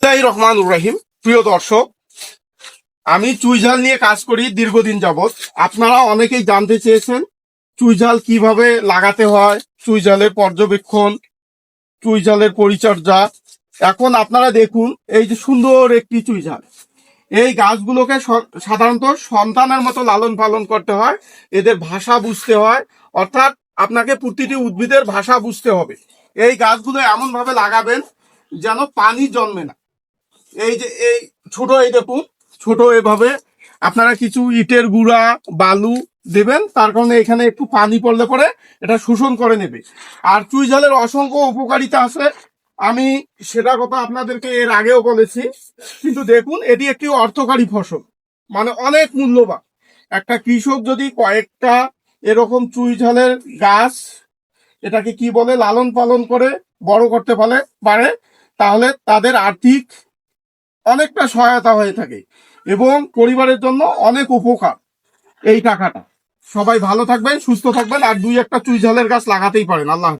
তাই রহমান রহিম। প্রিয় দর্শক, আমি চুইঝাল নিয়ে কাজ করি দীর্ঘদিন যাবৎ। আপনারা অনেকেই জানতে চেয়েছেন চুইঝাল কীভাবে লাগাতে হয়, চুইঝালের পর্যবেক্ষণ, চুইঝালের পরিচর্যা। এখন আপনারা দেখুন, এই যে সুন্দর একটি চুইঝাল। এই গাছগুলোকে সাধারণত সন্তানের মতো লালন পালন করতে হয়, এদের ভাষা বুঝতে হয়, অর্থাৎ আপনাকে প্রতিটি উদ্ভিদের ভাষা বুঝতে হবে। এই গাছগুলো এমনভাবে লাগাবেন যেন পানি জন্মে না। এই যে, এই ছোট এই দেখুন, ছোট এভাবে। আপনারা কিছু ইটের গুঁড়া, বালু দেবেন, তার কারণে এখানে একটু পানি পড়লে পরে এটা শোষণ করে নেবে। আর চুইঝালের অসংখ্য উপকারিতা আছে। আমি সেটা কথা আপনাদেরকে এর আগেও বলেছি, কিন্তু দেখুন, এটি একটি অর্থকারী ফসল মানে অনেক মূল্যবান। একটা কৃষক যদি কয়েকটা এরকম চুই ঝালের গাছ, এটাকে কি বলে, লালন পালন করে, বড় করতে পারে পারে, তাহলে তাদের আর্থিক অনেকটা সহায়তা হয়ে থাকে এবং পরিবারের জন্য অনেক উপকার এই টাকাটা সবাই ভালো থাকবেন, সুস্থ থাকবেন, আর দুই একটা চুই ঝালের গাছ লাগাতেই পারেন, আল্লাহ।